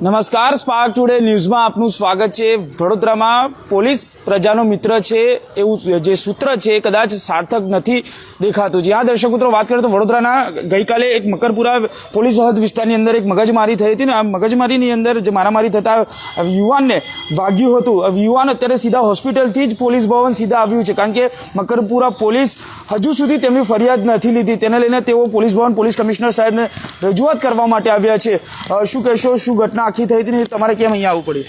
નમસ્કાર spark today ન્યૂઝમાં આપનું સ્વાગત છે. વડોદરામાં પોલીસ પ્રજાનો મિત્ર છે, એવું જે સૂત્ર છે, કદાચ સાર્થક નથી દેખાતું. જ્યાં દર્શક મિત્રો, વાત કરીએ તો વડોદરાના ગઈકાલે એક મકરપુરા પોલીસ હદ વિસ્તારની અંદર એક મગજમારી થઈ હતી ને આ મગજમારીની અંદર જે મારામારી થતા યુવાનને વાગ્યું હતું. યુવાન અત્યારે સીધા હોસ્પિટલથી જ પોલીસ ભવન સીધા આવ્યું છે. કારણ કે મકરપુરા પોલીસ હજુ સુધી તેમની ફરિયાદ નથી લીધી. તેને લઈને તેઓ પોલીસ ભવન પોલીસ કમિશનર સાહેબને રજૂઆત કરવા માટે આવ્યા છે. શું કહેશો? શું ઘટના આખી થઈ હતી ને તમારે કેમ અહીંયા આવવું પડ્યું?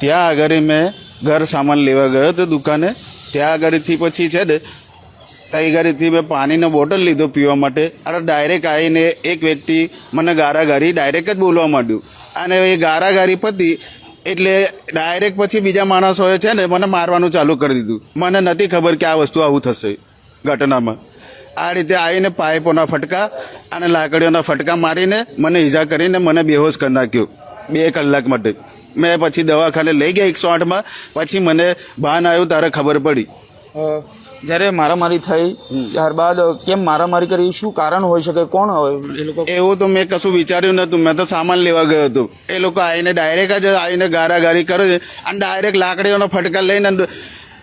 ત્યાં આગળ મેં ઘર સામાન લેવા ગયો હતો દુકાને. ત્યાં આગળથી પછી છે ને, ત્યાં આગળથી મેં પાણીનો બોટલ લીધો પીવા માટે. અને ડાયરેક્ટ આવીને એક વ્યક્તિ મને ગારાગારી ડાયરેક્ટ જ બોલવા માંડ્યું. અને એ ગારાગારી પતી એટલે ડાયરેક્ટ પછી બીજા માણસોએ છે ને મને મારવાનું ચાલુ કરી દીધું. મને નથી ખબર કે આ વસ્તુ આવું થશે ઘટનામાં. આ રીતે આવીને પાઇપોના ફટકા અને લાકડીઓના ફટકા મારીને મને ઈજા કરીને મને બેહોશ કરી નાખ્યો. બે કલાક માટે. મેં પછી દવાખાને લઈ ગયા એકસો આઠમાં. પછી મને ભાન આવ્યું ત્યારે ખબર પડી. જ્યારે મારામારી થઈ ત્યારબાદ કેમ મારામારી કરી? શું કારણ હોઈ શકે? કોણ હોય? એ લોકો એવું તો મેં કશું વિચાર્યું નહોતું. મેં તો સામાન લેવા ગયો હતો. એ લોકો આવીને ડાયરેક્ટ જ આવીને ગારાગારી કરે છે. અને ડાયરેક્ટ લાકડીઓનો ફટકા લઈને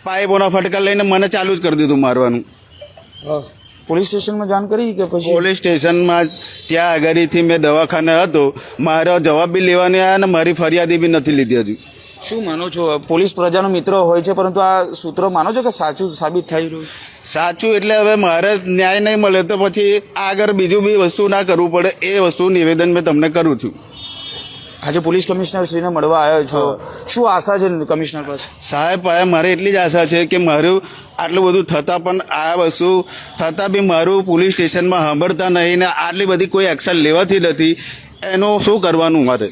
પાઇપોનો ફટકા લઈને મને ચાલુ જ કરી દીધું મારવાનું. પોલીસ સ્ટેશનમાં જાણ કરી કે પછી? પોલીસ સ્ટેશનમાં ત્યાં આગળથી મેં દવાખાને હતો. મારો જવાબ બી લેવાની આવ્યા અને મારી ફરિયાદી બી નથી લીધી હજુ. શું માનો છો? પોલીસ પ્રજાનો મિત્ર હોય છે પરંતુ આ સૂત્ર માનો છો કે સાચું સાબિત થઈ રહ્યું? સાચું એટલે હવે મારે ન્યાય નહીં મળે તો પછી આગળ બીજું બી વસ્તુ ના કરવું પડે. એ વસ્તુ નિવેદન મેં તમને કરું છું. આજે પોલીસ કમિશનર શ્રીને મળવા આવ્યો છો. શું આશા છે કમિશનર પાસે? સાહેબ મારે એટલી જ આશા છે કે મારું આટલું બધું થતાં પણ આ વસ્તુ થતાં બી મારું પોલીસ સ્ટેશનમાં સાંભળતા નહીં ને આટલી બધી કોઈ એક્શન લેવાતી નથી. એનું શું કરવાનું મારે?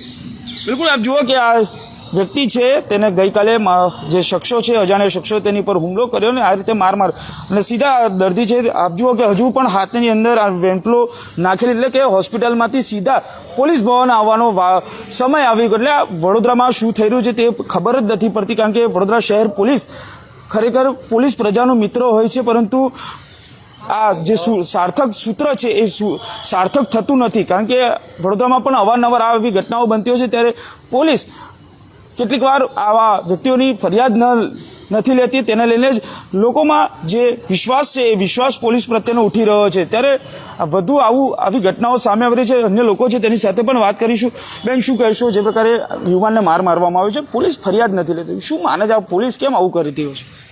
બિલકુલ આપ જુઓ કે આ વ્યક્તિ છે, તેને ગઈકાલે જે શખ્સો છે, અજાણ્યા શખ્સો, તેની પર હુમલો કર્યો ને આ રીતે માર માર અને સીધા દર્દી છે, આપ જુઓ કે હજુ પણ હાથની અંદર આ વેમ્પલો નાખેલી, એટલે કે હોસ્પિટલમાંથી સીધા પોલીસ ભવન આવવાનો સમય આવી ગયો. એટલે વડોદરામાં શું થઈ રહ્યું છે તે ખબર જ નથી પડતી, કારણ કે વડોદરા શહેર પોલીસ ખરેખર પોલીસ પ્રજાનો મિત્ર હોય છે, પરંતુ આ જે સાર્થક સૂત્ર છે, એ સાર્થક થતું નથી. કારણ કે વડોદરામાં પણ અવારનવાર આવી ઘટનાઓ બનતી હોય છે, ત્યારે પોલીસ કેટલીક વાર આવા વ્યક્તિઓની ફરિયાદ ન નથી લેતી, તેને લઈને જ લોકોમાં જે વિશ્વાસ છે, એ વિશ્વાસ પોલીસ પ્રત્યેનો ઉઠી રહ્યો છે. ત્યારે વધુ આવું, આવી ઘટનાઓ સામે આવી રહી છે, અન્ય લોકો છે તેની સાથે પણ વાત કરીશું. બેન, શું કહેશો? જે પ્રકારે યુવાનને માર મારવામાં આવ્યો છે, પોલીસ ફરિયાદ નથી લેતી. શું માને આ પોલીસ કેમ આવું કરતી હોય છે?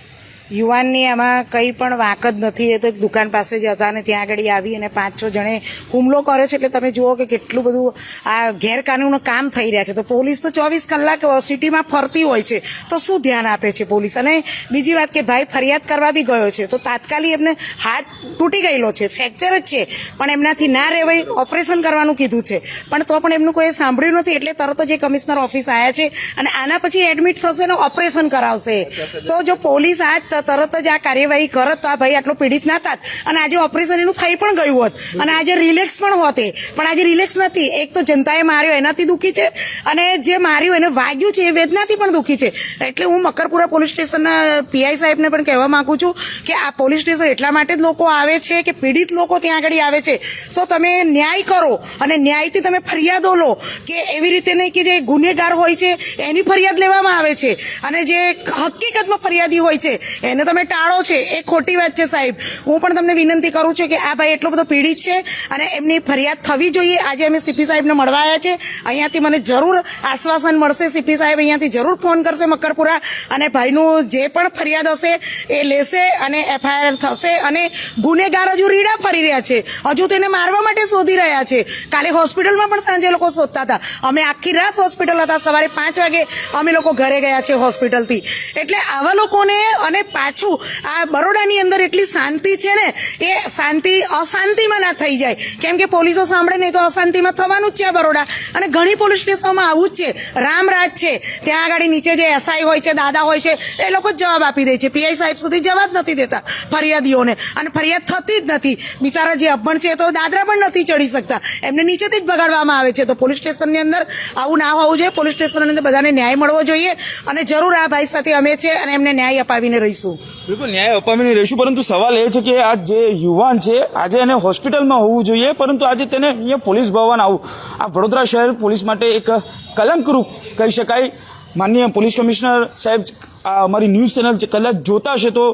યુવાનની આમાં કંઈ પણ વાંક જ નથી. એ તો એક દુકાન પાસે જ હતા અને ત્યાં આગળ આવી અને પાંચ છ જણે હુમલો કર્યો છે. એટલે તમે જુઓ કે કેટલું બધું આ ગેરકાનૂનનું કામ થઈ રહ્યા છે. તો પોલીસ તો ચોવીસ કલાક સિટીમાં ફરતી હોય છે. તો શું ધ્યાન આપે છે પોલીસ? અને બીજી વાત કે ભાઈ ફરિયાદ કરવા બી ગયો છે. તો તાત્કાલિક એમને હાથ તૂટી ગયેલો છે. ફ્રેક્ચર જ છે. પણ એમનાથી ના રહેવાય ઓપરેશન કરવાનું કીધું છે. પણ તો પણ એમનું કોઈ સાંભળ્યું નથી. એટલે તરત જ એ કમિશનર ઓફિસ આવ્યા છે અને આના પછી એડમિટ થશે ને ઓપરેશન કરાવશે. તો જો પોલીસ ત- તરત જ આ કાર્યવાહી કરત તો આ ભાઈ આટલો પીડિત ના થાત. અને આજે ઓપરેશન એનું થઈ પણ ગયું હોત. અને આજે રિલેક્સ પણ હોતે. પણ આજે રિલેક્સ નથી. એક તો જનતાએ માર્યો, એનાથી દુઃખી છે. અને જે માર્યું, એને વાગ્યું છે, એ વેદનાથી પણ દુઃખી છે. એટલે હું મકરપુરા પોલીસ સ્ટેશનના પીઆઈ સાહેબને પણ કહેવા માંગુ છું કે આ પોલીસ સ્ટેશન એટલા માટે જ લોકો આવે છે કે પીડિત લોકો ત્યાં આગળ આવે છે. તો તમે ન્યાય કરો. અને ન્યાયથી તમે ફરિયાદો લો કે એવી રીતે નહીં કે જે ગુનેગાર હોય છે, એની ફરિયાદ લેવામાં આવે છે. અને જે હકીકતમાં ફરિયાદી હોય છે એને તમે ટાળો છે, એ ખોટી વાત છે સાહેબ. હું પણ તમને વિનંતી કરું છું કે આ ભાઈ એટલો બધો પીડિત છે અને એમની ફરિયાદ થવી જોઈએ. આજે અમે સીપી સાહેબને મળવા આવ્યા છે. અહીંયાથી મને જરૂર આશ્વાસન મળશે. સીપી સાહેબ અહીંયાથી જરૂર ફોન કરશે મકરપુરા અને ભાઈનું જે પણ ફરિયાદ હશે એ લેશે અને એફઆઈઆર થશે અને ગુનેગાર હજુ રીડા ફરી રહ્યા છે. હજુ તેને મારવા માટે શોધી રહ્યા છે. કાલે હોસ્પિટલમાં પણ સાંજે લોકો શોધતા હતા. અમે આખી રાત હોસ્પિટલ હતા. સવારે પાંચ વાગે અમે લોકો ઘરે ગયા છે હોસ્પિટલથી. એટલે આવા લોકોને અને પાછું આ બરોડાની અંદર એટલી શાંતિ છે ને, એ શાંતિ અશાંતિમાં ના થઈ જાય. કેમ કે પોલીસો સાંભળે નહીં તો અશાંતિમાં થવાનું જ છે બરોડા. અને ઘણી પોલીસ સ્ટેશનોમાં આવું જ છે. રામરાજ છે. ત્યાં આગળ નીચે જે એસઆઈ હોય છે, દાદા હોય છે, એ લોકો જવાબ આપી દે છે. પીઆઈ સાહેબ સુધી જવાબ નથી દેતા ફરિયાદીઓને. અને ફરિયાદ થતી જ નથી. બિચારા જે અભણ છે તો દાદરા પણ નથી ચડી શકતા. એમને નીચેથી જ બગાડવામાં આવે છે. તો પોલીસ સ્ટેશનની અંદર આવું ના હોવું જોઈએ. પોલીસ સ્ટેશનની અંદર બધાને ન્યાય મળવો જોઈએ. અને જરૂર આ ભાઈ સાથે અમે છે અને એમને ન્યાય અપાવીને રહીશું બિલકુલ, ન્યાય અપાવીને રહીશું. પરંતુ સવાલ એ છે કે આ જે યુવાન છે, આજે એને હોસ્પિટલમાં હોવું જોઈએ, પરંતુ આજે તેને અહીંયા પોલીસ ભવન આવું. આ વડોદરા શહેર પોલીસ માટે એક કલંકરૂપ કહી શકાય. માનનીય પોલીસ કમિશનર સાહેબ, આ અમારી ન્યૂઝ ચેનલ કદાચ જોતા હશે તો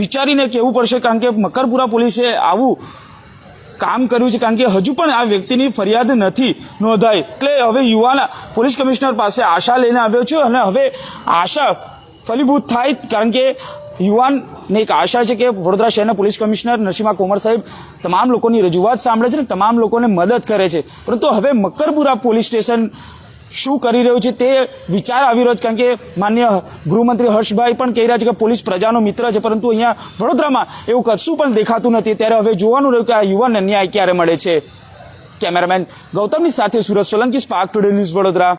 વિચારીને કહેવું પડશે, કારણ કે મકરપુરા પોલીસે આવું કામ કર્યું છે, કારણ કે હજુ પણ આ વ્યક્તિની ફરિયાદ નથી નોંધાઈ. એટલે હવે યુવાન પોલીસ કમિશનર પાસે આશા લઈને આવ્યો છું અને હવે આશા ફલીભૂત થાય, કારણ કે યુવાનને એક આશા છે કે વડોદરા શહેરના પોલીસ કમિશનર નરસિંહા કોમર સાહેબ તમામ લોકોની રજૂઆત સાંભળે છે ને તમામ લોકોને મદદ કરે છે. પરંતુ હવે મકરપુરા પોલીસ સ્ટેશન શું કરી રહ્યું છે તે વિચાર આવી રહ્યો છે કારણ કે માન્ય ગૃહમંત્રી હર્ષભાઈ પણ કહી રહ્યા છે કે પોલીસ પ્રજાનો મિત્ર છે, પરંતુ અહીંયા વડોદરામાં એવું કશું પણ દેખાતું નથી. ત્યારે હવે જોવાનું રહ્યું કે આ યુવાનને ન્યાય ક્યારે મળે છે? કેમેરામેન ગૌતમની સાથે Surat Solanki, spark today news Vadodara.